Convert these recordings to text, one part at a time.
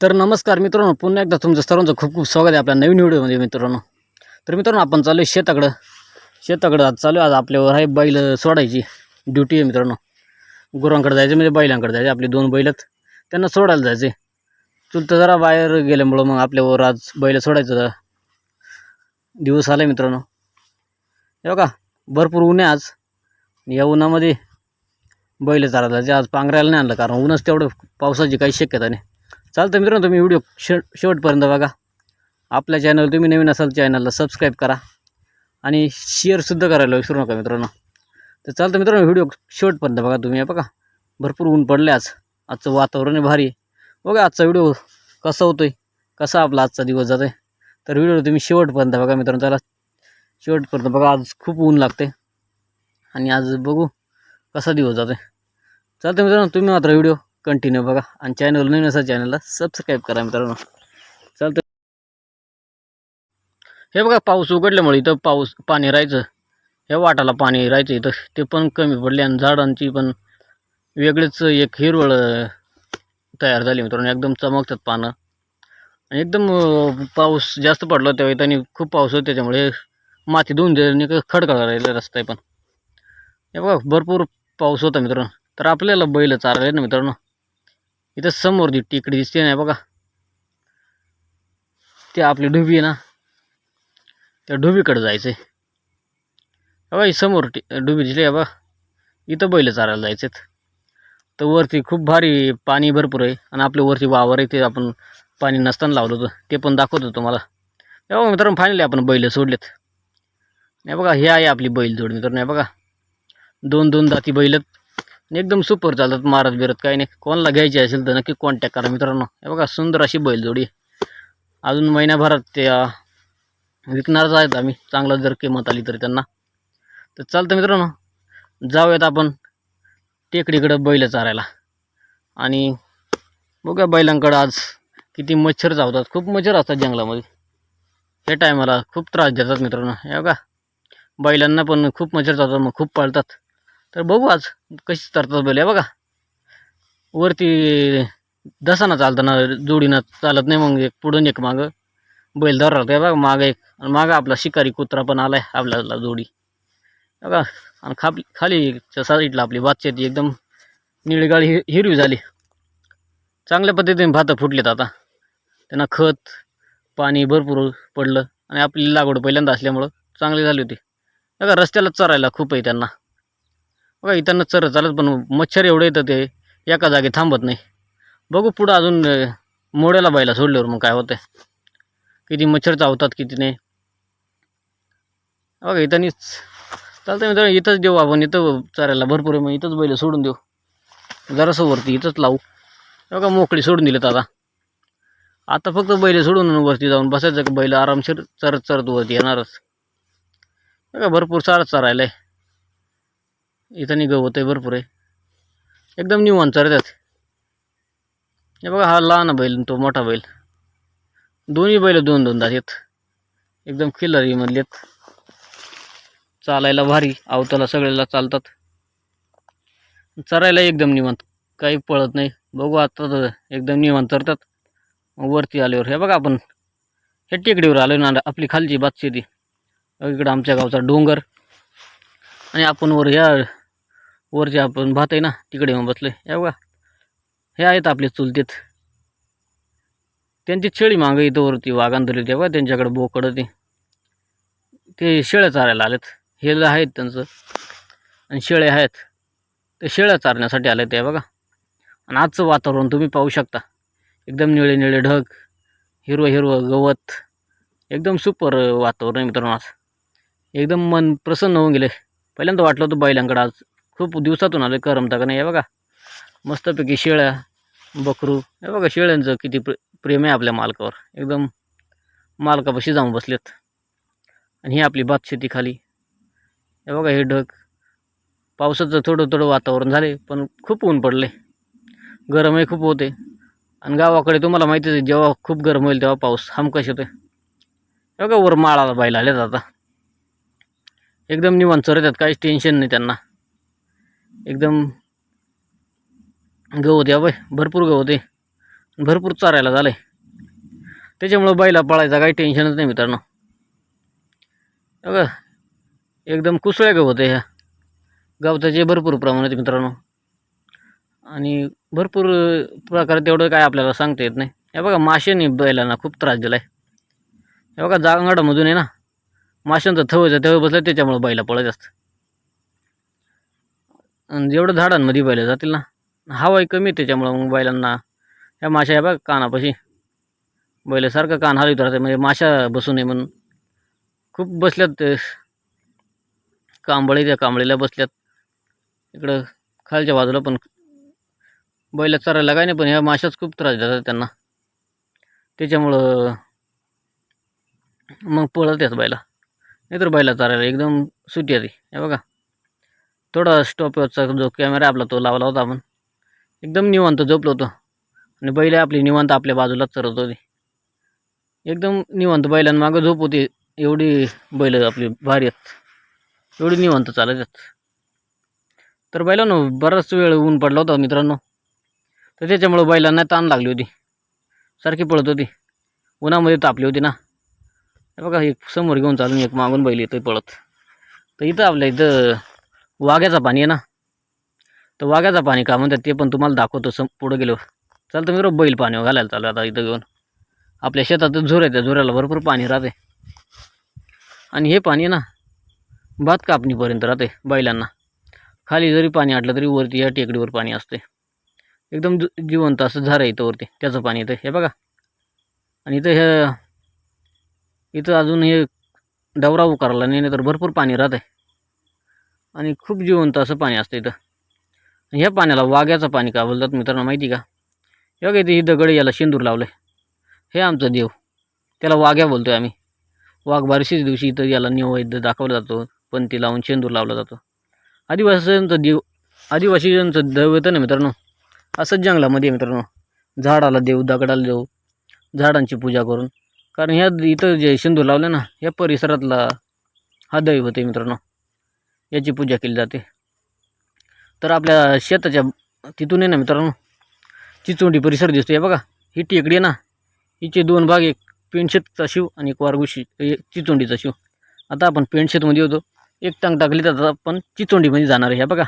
तर नमस्कार मित्रांनो पुन्हा एकदा तुमचं सर्वांचं खूप खूप स्वागत आहे आपल्या नवीन व्हिडिओमध्ये मित्रांनो. तर मित्रांनो आपण चालू आहे शेताकडं. शेताकडं आज चालू आहे आज आपल्यावर आहे बैल सोडायची ड्युटी आहे मित्रांनो. गुरांकडे जायचं म्हणजे बैलांकडे जायचं आपले दोन बैल आहेत. त्यांना सोडायला जायचे चुलतं जरा बाहेर गेल्यामुळं मग आपल्यावर आज बैल सोडायचं जरा. दिवस आला आहे मित्रांनो. हे का भरपूर ऊन आहे आज या उन्हामध्ये बैल चालायला जायचे. आज पांघरायला नाही आणलं कारण ऊनच तेवढं पावसाची काही शक्यता नाही. चालतं मित्रांनो तुम्ही व्हिडिओ शेवट शेवटपर्यंत बघा. आपल्या चॅनल तुम्ही नवीन असाल चॅनलला सबस्क्राईब करा. आणि शेअरसुद्धा करायला विसरू नका मित्रांनो. तर चालतं मित्रांनो व्हिडिओ शेवटपर्यंत बघा तुम्ही. बघा भरपूर ऊन पडले आज. आजचं वातावरण आहे भारी. बघा आजचा व्हिडिओ कसा होतो आहे कसा आपला आजचा दिवस जातो आहे तर व्हिडिओ तुम्ही शेवटपर्यंत बघा मित्रांनो. त्याला शेवटपर्यंत बघा आज खूप ऊन लागते आणि आज बघू कसा दिवस जातो आहे चालतं मित्रांनो तुम्ही मात्र व्हिडिओ कंटिन्यू बघा. आणि चॅनल नवीन असा चॅनलला सबस्क्राईब करा मित्रांनो. चालतं हे बघा पाऊस उघडल्यामुळे इथं पाऊस पाणी राहायचं. हे वाटाला पाणी राहायचं इथं. ते पण कमी पडले आणि झाडांची पण वेगळीच एक हिरवळ तयार झाली मित्रांनो. एकदम चमकतात पानं. आणि एकदम पाऊस जास्त पडला तेव्हा त्यांनी खूप पाऊस होतो त्याच्यामुळे माती धुवून दिली खडखड राहिलं रस्ता पण. हे बघा भरपूर पाऊस होता मित्रांनो. तर आपल्याला बैल चालले ना मित्रांनो. इथं समोर जी टेकडी दिसते ना बघा. ते आपली ढुबी आहे ना त्या ढुबीकडे जायचं आहे बघा ही समोर टी डुबी दिसली आहे बघा. इथं बैल चारायला जायचे तर वरती खूप भारी पाणी भरपूर आहे आणि आपले वरती वावर आहे ते आपण पाणी नसताना लावलं होतं ते पण दाखवत तुम्हाला. मला बघा मित्रांनो फायनली आपण बैल सोडलेत. नाही बघा हे आहे आपली बैल जोड मित्रांनो नाही बघा. दोन दोन दाती बैलत. एकदम सुपर चालतात मारत बिरत. काही नाही कोणाला घ्यायची असेल तर नक्की कॉन्टॅक्ट करा मित्रांनो. हे बघा सुंदर अशी बैलजोडी अजून महिन्याभरात ते विकणारच आहेत आम्ही. चांगलं जर किंमत आली तर त्यांना. तर चालतं मित्रांनो. जाऊयात आपण टेकडीकडं बैल चारायला. आणि बघा बैलांकडं आज किती मच्छर चावतात. खूप मच्छर असतात जंगलामध्ये. हे टायमाला खूप त्रास देतात मित्रांनो. हे बघा. बैलांना पण खूप मच्छर चावतात मग खूप पळतात. तर बघू आज कशी तरतात बैल बघा. वरती दसाना चालताना जोडीनं चालत नाही मग एक पुढून एक मागं बैल धरला आहे बघा मागं एक आणि मागं आपला शिकारी कुत्रा पण आलाय आपल्याला जोडी. बघा आणि खाप खाली साईडला आपली भातशेती एकदम निळगाळी हि हिरवी झाली. चांगल्या पद्धतीने भातं फुटलेत आता. त्यांना खत पाणी भरपूर पडलं आणि आपली लागवड पहिल्यांदा असल्यामुळं चांगली झाली होती. बघा रस्त्याला चरायला खूप आहे त्यांना. बघा इथं चर चालत पण मच्छर एवढे येतं ते एका जागी थांबत नाही. बघू पुढं अजून मोड्याला बायला सोडल्यावर मग काय होतं किती मच्छर चावतात किती नाही. बघा इथं नीच. चालतं मित्रांनो इथंच देऊ आपण इथं चरायला भरपूर आहे मग इथंच बैल सोडून देऊ. जरासं वरती इथंच लावू. बघा मोकळी सोडून दिलेत आता. आता फक्त बैल सोडून वरती जाऊन बसायचं का बैल आरामशीर चरत चरत वरती येणारच. बघा भरपूर चारत चरायला आहे इथं निघ गवत आहे भरपूर आहे. एकदम निवांत चरतात हे बघा हा लहान बैल तो मोठा बैल. दोन्ही बैल दोन दोन आहेत. एकदम खिल्लारीमधले आहेत. चालायला भारी अवताला सगळ्याला चालतात. चरायला एकदम निवांत. काही पळत नाही. बघू आता तर एकदम निवांत चरतात. वरती आल्यावर हे बघा आपण. हे टेकडीवर आलो ना आपली खालची बातशेती इकडं आमच्या गावचा डोंगर. आणि आपण वर ह्या वरचे आपण भात आहे ना तिकडे येऊन बसले या बघा हे आहेत आपले चुलतेत. त्यांची शेळी मागं इथं वरती वाघान धरली ते बघा त्यांच्याकडे बोकडं ते. ते शेळ्या चारायला आलेत. हे आहेत त्यांचं आणि शेळ्या आहेत. ते शेळ्या चारण्यासाठी आले ते बघा. आणि आजचं वातावरण तुम्ही पाहू शकता. एकदम निळे निळे ढग हिरवं हिरवं गवत. एकदम सुपर वातावरण मित्रांनो आज. एकदम मन प्रसन्न होऊन गेले पहिल्यांदा वाटलं होतं बैलांकडं आज. खूप दिवसातून आले करमता का नाही हे बघा. मस्तपैकी शेळ्या बकरू हे बघा शेळ्यांचं किती प्रे प्रेम आहे आपल्या मालकावर. एकदम मालकापाशी जाऊन बसलेत. आणि ही आपली भात शेती खाली हे बघा हे ढग. पावसाचं थोडं थोडं वातावरण झाले पण खूप ऊन पडले. गरमही खूप होते. आणि गावाकडे तुम्हाला माहितीच आहे जेव्हा खूप गरम होईल तेव्हा पाऊस हमकश होते हे बघा वर माळाला बायला आल्यात आता. एकदम निवांत येतात काहीच टेन्शन नाही त्यांना. एकदम गवत या बाय भरपूर गवत आहे. भरपूर चारायला झालं आहे त्याच्यामुळं बैला पळायचा काही टेन्शनच नाही मित्रांनो. हे बघा एकदम कुसळ्या गवत आहे ह्या. गवताचे भरपूर प्रमाणात मित्रांनो. आणि भरपूर प्रकारे तेवढं काय आपल्याला सांगता येत नाही. हे बघा माशांनी बैलांना खूप त्रास दिला आहे हे बघा जांगाडामधून आहे ना माशांचं थवचं थवं बसलं त्याच्यामुळं बैला पळत असतं आणि जेवढं झाडांमध्ये बैल जातील ना हवाही कमी आहे त्याच्यामुळं मग बैलांना. ह्या माशा ह्या बघा कानापाशी. बैलासारखं कान हलवत राहते म्हणजे माशा बसू नये म्हणून. खूप बसल्यात ते. कांबळे त्या कांबळीला बसल्यात. इकडं खालच्या बाजूला पण बैल चरायला काय नाही पण ह्या माशाच खूप त्रास देतात त्यांना. त्याच्यामुळं मग पळत आहेत बैला. नाहीतर बैला चरायला एकदम सुटी आली हे बघा. थोडा स्टॉपवरचा जो कॅमेरा आपला तो लावला होता आपण. एकदम निवांत झोपलो होतो. आणि बैल आपली निवांत आपल्या बाजूलाच चरत होती. एकदम निवांत बैलांमागं झोप होती. एवढी बैल आपली भारी आहेत. एवढी निवांत चालत आहेत. तर बैलांनो बराच वेळ ऊन पडला होता मित्रांनो. तर त्याच्यामुळं बैलांना ताण लागली होती. सारखी पळत होती. उन्हामध्ये तापली होती ना. बघा एक समोर घेऊन चालून एक मागून बैल येतो पळत. तर इथं आपल्या इथं वाघ्याचं पाणी आहे ना? तर वाघ्याचं पाणी का म्हणतात ते पण तुम्हाला दाखवतो सम पुढं गेलो. चालतं मी बैल पाणी घालायला चालू आता इथं घेऊन. आपल्या शेतात झुर आहे त्या झोऱ्याला भरपूर पाणी राहते. आणि हे पाणी ना भात कापणीपर्यंत राहते बैलांना. खाली जरी पाणी आटलं तरी वरती या टेकडीवर पाणी असते. एकदम जु जिवंत असं झारं इथं वरती त्याचं पाणी येतं हे बघा. आणि इथं हे इथं अजून हे डवरा उकारला नाही तर भरपूर पाणी राहतं. आणि खूप जिवंत असं पाणी असतं इथं. आणि ह्या पाण्याला वाघ्याचं पाणी का बोलतात मित्रांनो माहिती का? हे बघा इथे ही दगड याला शेंदूर लावलं हे आमचं देव. त्याला वाघ्या बोलतोय आम्ही. वाघ बारशीच दिवशी इथं याला निवैद्य दाखवला जातो पंथी लावून शेंदूर लावला जातो. आदिवासींचं देव आदिवासींचं देव येतं ना मित्रांनो. असंच जंगलामध्ये मित्रांनो झाडाला देव दगडाला देऊ झाडांची पूजा करून. कारण ह्या इथं जे शेंदूर लावलं ना या परिसरातला हा दैवत आहे मित्रांनो. याची पूजा केली जाते. तर आपल्या शेताच्या तिथून आहे ना मित्रांनो चिचोंडी परिसर दिसतो आहे बघा ही टेकडी आहे ना हिचे दोन भाग एक पेंडशेतचा शिव आणि एक वारगुशी चिचोंडीचा शिव. आता आपण पेंडशेतमध्ये होतो. एक टांग टाकली तर आता आपण चिचोंडीमध्ये जाणार आहे. बघा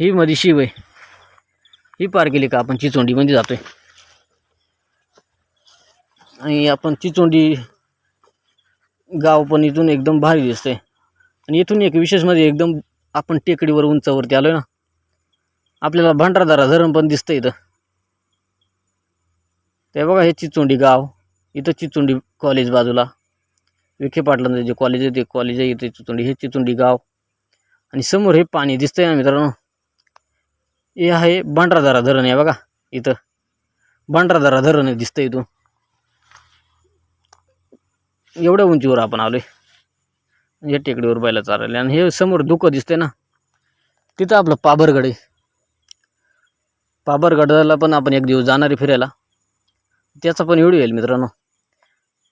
ही मध्ये शिव आहे. ही पार केली का आपण चिचोंडीमध्ये जातो आहे आणि आपण चिचोंडी गाव पण इथून एकदम भारी दिसतंय. आणि इथून एक विशेष म्हणजे एकदम आपण टेकडीवर उंचावरती आहे ना. आपल्याला भांडारदारा धरण पण दिसतं इथं. ते बघा हे चिचोंडी गाव. इथं चिचोंडी कॉलेज बाजूला. विखे पाटलांचं जे कॉलेज आहे ते कॉलेज आहे इथे चिचोंडी. हे चिचोंडी गाव. आणि समोर हे पाणी दिसतंय ना मित्रांनो. हे आहे भांडारदारा धरण आहे बघा इथं. भांडारदारा धरण आहे दिसतं इथून. एवढ्या उंचीवर आपण आलोय. या टेकडीवर बैला चालले आणि हे समोर धुकं दिसते ना. तिथं आपलं पाभरगड आहे. पाभरगडाला पण आपण एक दिवस जाणार आहे फिरायला. त्याचा पण व्हिडिओ येईल मित्रांनो.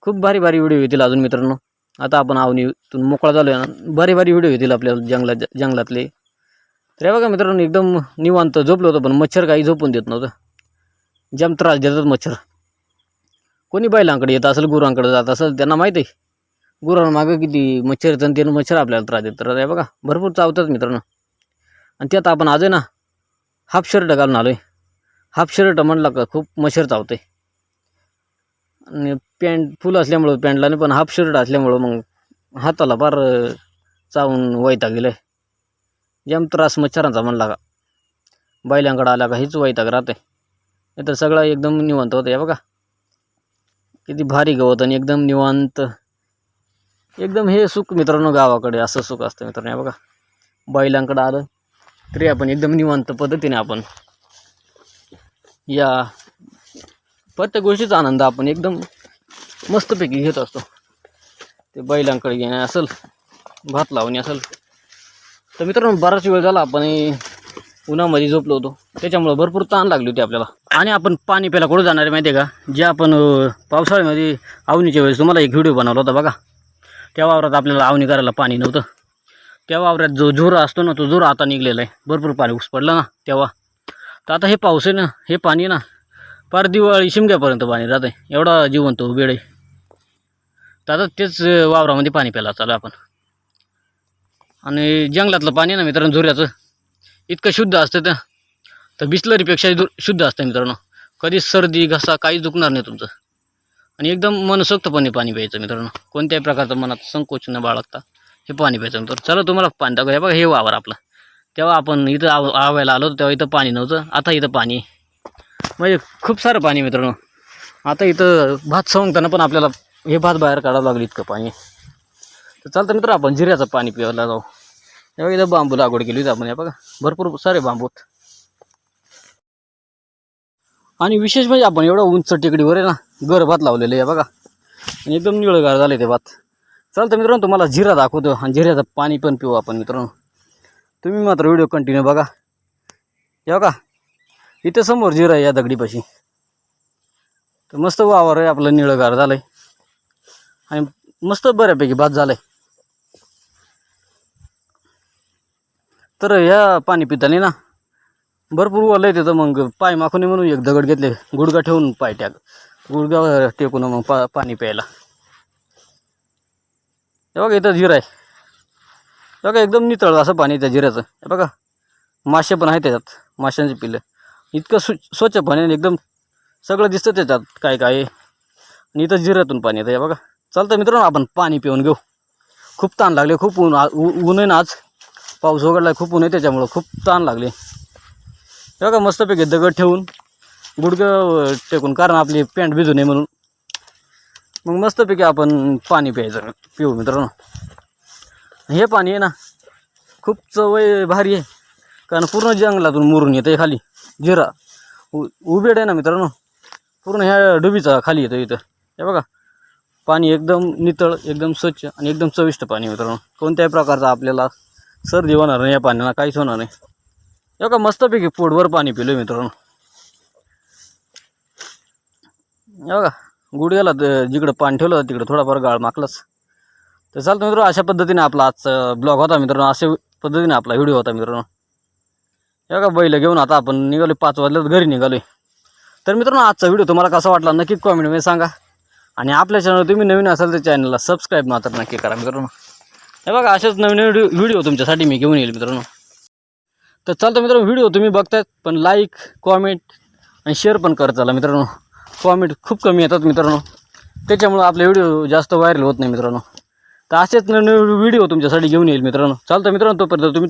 खूप भारी भारी व्हिडिओ येतील अजून मित्रांनो. आता आपण आवनीतून मोकळा झालो आहे ना भारी भारी व्हिडिओ येतील आपल्याला जंगलात जंगलातले. तर हे बघा मित्रांनो एकदम निवांत झोपलो होतं पण मच्छर काही झोपून देत नव्हतं. जाम त्रास देतात मच्छर. कोणी बैलांकडे येत असेल गुरांकडे जात असेल त्यांना माहीत आहे. गुरांमागं किती? मच्छर जणते त्यानं मच्छर आपल्याला त्रास देत. तर बघा भरपूर चावतात मित्रांनो. आणि त्यात आपण आज आहे ना हाफ शर्ट घालून आलो आहे हाफ शर्ट म्हणला का खूप मच्छर चावते आणि पॅन्ट फुल असल्यामुळं पॅन्टला नाही पण हाफ शर्ट असल्यामुळं मग हाताला फार चावून वैताग गेलं आहे जाम त्रास मच्छरांचा म्हणला का? बैलांकडं आला का हेच वैताग राहते नाही तर सगळं एकदम निवांत होतं या बघा. किती भारी गवत आणि एकदम निवांत. एकदम हे सुख मित्रांनो गावाकडे असं सुख असतं मित्रांनो. हे बघा बैलांकडं आलं तरी आपण एकदम निवांत पद्धतीने आपण या प्रत्येक गोष्टीचा आनंद आपण एकदम मस्तपैकी घेत असतो. ते बैलांकडे घेणे असेल भात लावणे असेल. तर मित्रांनो बराच वेळ झाला आपण उन्हामध्ये झोपलो होतो. त्याच्यामुळं भरपूर ताण लागली होती आपल्याला. आणि आपण पाणी प्यायला कुठं जाणार आहे माहिती आहे का? जे आपण पावसाळ्यामध्ये आवनीच्या वेळेस तुम्हाला एक व्हिडिओ बनवला होता बघा. त्या वावरात आपल्याला आवणी करायला पाणी नव्हतं. त्या वावरात जो झोरा असतो ना तो झोरा आता निघलेला आहे. भरपूर पाणी ऊस पडला ना तेव्हा. तर आता हे पाऊस आहे ना हे पाणी आहे ना पार दिवाळी शिमग्यापर्यंत पाणी राहते एवढा जिवंत वेळ आहे. तर आता तेच वावरामध्ये पाणी प्यायला चालू आपण. आणि जंगलातलं पाणी आहे ना मित्रांनो झुऱ्याचं इतकं शुद्ध असतं तर तर बिस्लरीपेक्षा दु शुद्ध असतं मित्रांनो. कधीच सर्दी घसा काहीच दुखणार नाही तुमचं. आणि एकदम मनसोक्तपणे पाणी प्यायचं मित्रांनो. कोणत्याही प्रकारचं मनात संकोच न बाळगता हे पाणी प्यायचं. मित्रांनो चला तुम्हाला पाणी दाखव हे बघा हे वावर आपलं. तेव्हा आपण इथं आव आवायला आलो तेव्हा इथं पाणी नव्हतं. आता इथं पाणी म्हणजे खूप सारं पाणी मित्रांनो. आता इथं भात सवंगताना पण आपल्याला हे भात बाहेर काढावं लागलं इतकं पाणी तर चालतं मित्र आपण जिऱ्याचं पाणी प्यायला जाऊ. तेव्हा इथं बांबू लागवड केली होती आपण. हे बघा भरपूर सारे बांबू आणि विशेष म्हणजे आपण एवढं उंच टेकडीवर आहे ना गर भात लावलेलं आहे बघा. आणि एकदम निळगार झाले ते भात. चालतं मित्रांनो तुम्हाला जिरा दाखवतो आणि जिऱ्याचं पाणी पण पिऊ आपण मित्रांनो. तुम्ही मात्र व्हिडिओ कंटिन्यू बघा. या का इथं समोर जिरा आहे या दगडीपाशी. तर मस्त वावर आहे आपलं निळगार झालं आहे आणि मस्त बऱ्यापैकी भात झालं आहे तर या पाणी पिताने ना भरपूर ओलं आहे तिथं मग पाय माखून म्हणून एक दगड घेतले गुडगा ठेवून पाय टाक. गुडगाव टेकून मग पा पाणी प्यायला. हे बघा इथं जिरा आहे. बघा एकदम नितळ असं पाणी त्या जिऱ्याचं हे बघा मासे पण आहे त्याच्यात माशांचे पिलं इतकं सु स्वच्छ पाणी आणि एकदम सगळं दिसतं त्याच्यात काय काय. आणि इथं जिऱ्यातून पाणी येतं हे बघा. चालतं मित्रांनो आपण पाणी पिऊन घेऊ. खूप ताण लागले खूप ऊन ऊ- ऊन आहे ना आज. पाऊस उघडला खूप ऊन आहे त्याच्यामुळं खूप ताण लागले. हे बघा मस्तपैकी दगड ठेवून गुडघं टेकून कारण आपली पॅन्ट भिजू नये म्हणून. मग मस्तपैकी आपण पाणी प्यायचं पिऊ मित्रांनो. हे पाणी आहे ना खूप चवय भारी आहे. कारण पूर्ण जंगलातून मुरून येतं खाली जिरा. उ उबेड आहे ना मित्रांनो पूर्ण ह्या डुबीचा खाली येतं इथं. हे बघा पाणी एकदम नितळ एकदम स्वच्छ आणि एकदम चविष्ट पाणी मित्रांनो. कोणत्याही प्रकारचा आपल्याला सर्दी होणार नाही या पाण्याला काहीच होणार नाही. हे बघा मस्तपैकी पोटभर पाणी पिलो मित्रांनो हे बघा गुडघ्याला त- जिकडं पान ठेवलं होतं तिकडं थोडाफार गाळ माकलाच तर चालतं मित्रांनो अशा पद्धतीने आपला आजचा ब्लॉग होता मित्रांनो. अशा पद्धतीने आपला व्हिडिओ होता मित्रांनो. हे बघा बैल घेऊन आता आपण निघालो पाच वाजल्यात घरी निघालो तर मित्रांनो आजचा व्हिडिओ तुम्हाला कसा वाटला नक्की कॉमेंटमध्ये सांगा. आणि आपल्या चॅनल तुम्ही नवीन असाल तर चॅनलला सबस्क्राईब मात्र नक्की करा मित्रांनो. हे बघा असेच नवीन व्हिडिओ व्हिडिओ तुमच्यासाठी मी घेऊन येईल मित्रांनो. तर चालतं मित्रांनो व्हिडिओ तुम्ही बघतायत पण लाईक कॉमेंट आणि शेअर पण करत चला मित्रांनो. कॉमेंट खूप कमी येतात मित्रांनो. त्याच्यामुळं आपले व्हिडिओ जास्त व्हायरल होत नाही मित्रांनो. तर असेच नवीन व्हिडिओ तुमच्यासाठी घेऊन येईल मित्रांनो. चालतं मित्रांनो तोपर्यंत तुम्ही